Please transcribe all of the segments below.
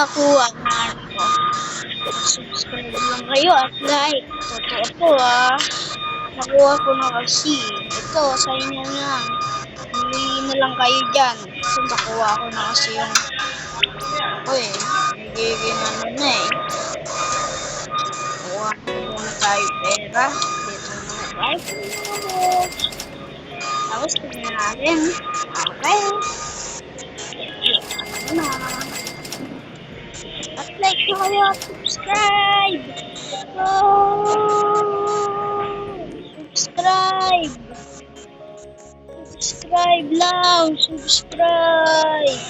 makuha na ano. Subscribe lang kayo at like. Totoo po ah. Nakuha ko na kasi. Ito, sa inyo lang. Bili na lang kayo dyan. Ito, nakuha ko na kasi yung... Uy, nagiging ano na eh. Kuha ko muna tayo pera. Dito muna tayo. Tapos, tignan natin. Okay. Ano na. Kayo at subscribe. Go. Subscribe. Subscribe lang. Subscribe.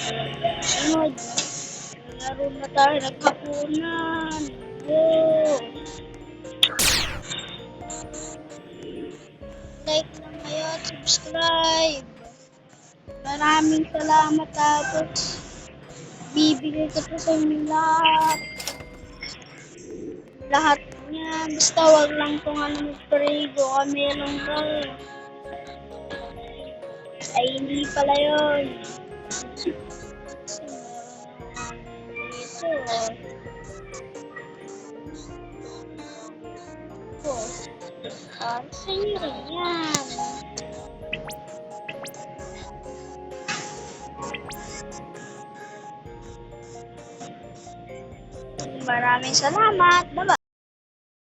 Sunod. Laro na tayo nagkapunan. Go. Like lang kayo at subscribe. Maraming salamat tapos bibigay ko po sa inyo lahat. Lahat niya. Basta wag lang kung ano magparigo kami lang kayo. Ay, hindi pala yun. Ito. Ito. Sa inyo rin yan. Maraming salamat. Bye-bye.